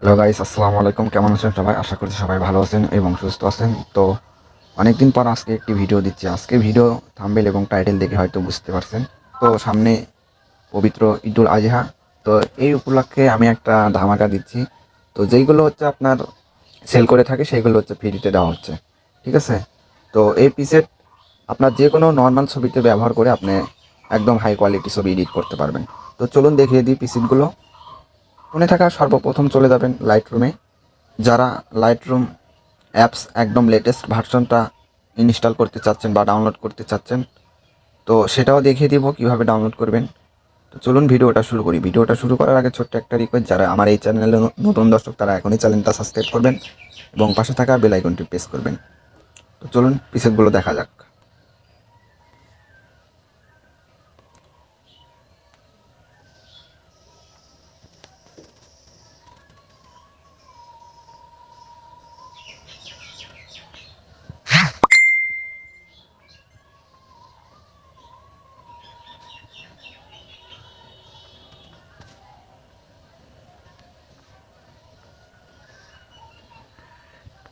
Hello guys আসসালামু আলাইকুম। কেমন আছেন সবাই? আশা করছি সবাই ভালো আছেন এবং সুস্থ আছেন। তো অনেকদিন পর আজকে একটি ভিডিও দিচ্ছি। আজকে ভিডিও থাম্বেল এবং টাইটেল দেখে হয়তো বুঝতে পারছেন। তো সামনে পবিত্র ঈদুল আজহা। তো এই উপলক্ষে আমি একটা ধামাকা দিচ্ছি। তো যেইগুলো হচ্ছে আপনার সেল করে থাকে, সেইগুলো হচ্ছে ফ্রিতে দেওয়া হচ্ছে। ঠিক আছে? তো এই পিসেট আপনার যে কোনো নর্মাল ছবিতে ব্যবহার করে আপনি একদম হাই কোয়ালিটি ছবি এডিট করতে পারবেন। তো চলুন দেখিয়ে দিই পিসিটগুলো ফোনে থাকা সর্বপ্রথম চলে যাবেন লাইট রুমে যারা লাইট রুম অ্যাপস একদম লেটেস্ট ভার্সনটা ইনস্টল করতে চাচ্ছেন বা ডাউনলোড করতে চাচ্ছেন, তো সেটাও দেখিয়ে দিব কীভাবে ডাউনলোড করবেন। তো চলুন ভিডিওটা শুরু করি। ভিডিওটা শুরু করার আগে ছোট্ট একটা রিকোয়েস্ট যারা আমার এই চ্যানেলে নতুন দর্শক, তারা এখনই চ্যানেলটা সাবস্ক্রাইব করবেন এবং পাশে থাকা বেল আইকনটি প্রেস করবেন। তো চলুন পিসেটগুলো দেখা যাক।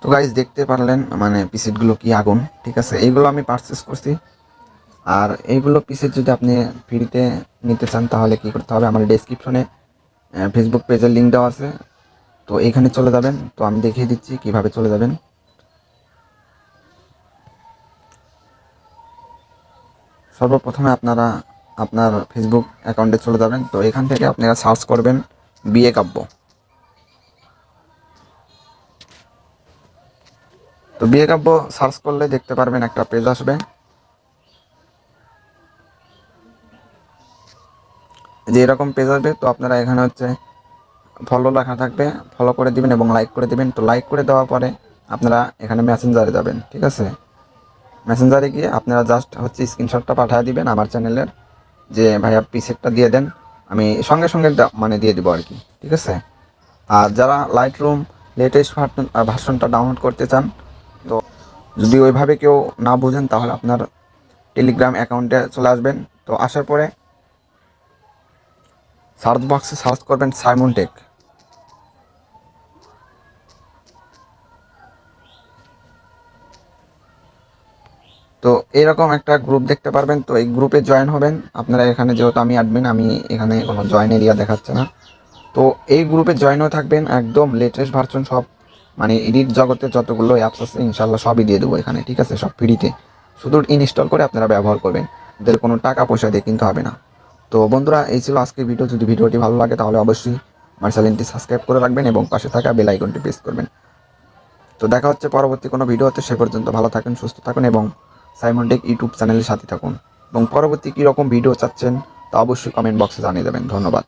তো গাইজ দেখতে পারলেন মানে পিসেটগুলো কি আগুন, ঠিক আছে? এইগুলো আমি পারচেস করছি। আর এইগুলো পিসেট যদি আপনি ফ্রিতে নিতে চান, তাহলে কি করতে হবে? আমার ডেসক্রিপশনে ফেসবুক পেজের লিঙ্ক দেওয়া আছে। তো এখানে চলে যাবেন। তো আমি দেখিয়ে দিচ্ছি কীভাবে চলে যাবেন। সর্বপ্রথমে আপনারা আপনার ফেসবুক অ্যাকাউন্টে চলে যাবেন। তো এখান থেকে আপনারা সার্চ করবেন বিয়ে কাব্য। তো বিয়ে কাব্য সার্চ করলে দেখতে পারবেন একটা পেজ আসবে। যে এরকম পেজ আসবে, তো আপনারা এখানে হচ্ছে ফলো লেখা থাকবে ফলো করে দিবেন এবং লাইক করে দিবেন। তো লাইক করে দেওয়ার পরে আপনারা এখানে মেসেঞ্জারে যাবেন, ঠিক আছে? মেসেঞ্জারে গিয়ে আপনারা জাস্ট হচ্ছে স্ক্রিনশটটা পাঠিয়ে দিবেন আমার চ্যানেলের যে ভাইয়া পিসেটটা দিয়ে দেন, আমি সঙ্গে সঙ্গে মানে দিয়ে দিব আর কি, ঠিক আছে? আর যারা লাইট রুম লেটেস্ট ভার্সনটা ডাউনলোড করতে চান তো যদি ওইভাবে কেউ না বুঝেন, তাহলে আপনার টেলিগ্রাম অ্যাকাউন্টে চলে আসবেন। তো আসার পরে সার্চ বক্সে সার্চ করবেন সাইমন টেক তো এরকম একটা গ্রুপ দেখতে পারবেন। তো এই গ্রুপে জয়েন হবেন। আপনারা এখানে যেহেতু আমি অ্যাডমিন আমি এখানে কোনো জয়েন এরিয়া দেখাচ্ছে না। তো এই গ্রুপে জয়েন হয়ে থাকবেন। একদম লেটেস্ট ভার্সন সব মানে এডিট জগতে যতগুলো অ্যাপস আছে ইনশাল্লাহ সবই দিয়ে দেবো এখানে, ঠিক আছে? সব ফ্রিতে শুধু ইনস্টল করে আপনারা ব্যবহার করবেন। এদের কোনো টাকা পয়সা দিয়ে কিনতে হবে না। তো বন্ধুরা, এই ছিল আজকের ভিডিও যদি ভিডিওটি ভালো লাগে, তাহলে অবশ্যই আমার চ্যানেলটি সাবস্ক্রাইব করে রাখবেন এবং পাশে থাকা বেল আইকনটি প্রেস করবেন। তো দেখা হচ্ছে পরবর্তী কোনো ভিডিও ভিডিওতে। সে পর্যন্ত ভালো থাকুন, সুস্থ থাকুন এবং সাইমন টেক ইউটিউব চ্যানেলের সাথে থাকুন। এবং পরবর্তী কীরকম ভিডিও চাচ্ছেন, তা অবশ্যই কমেন্ট বক্সে জানিয়ে দেবেন। ধন্যবাদ।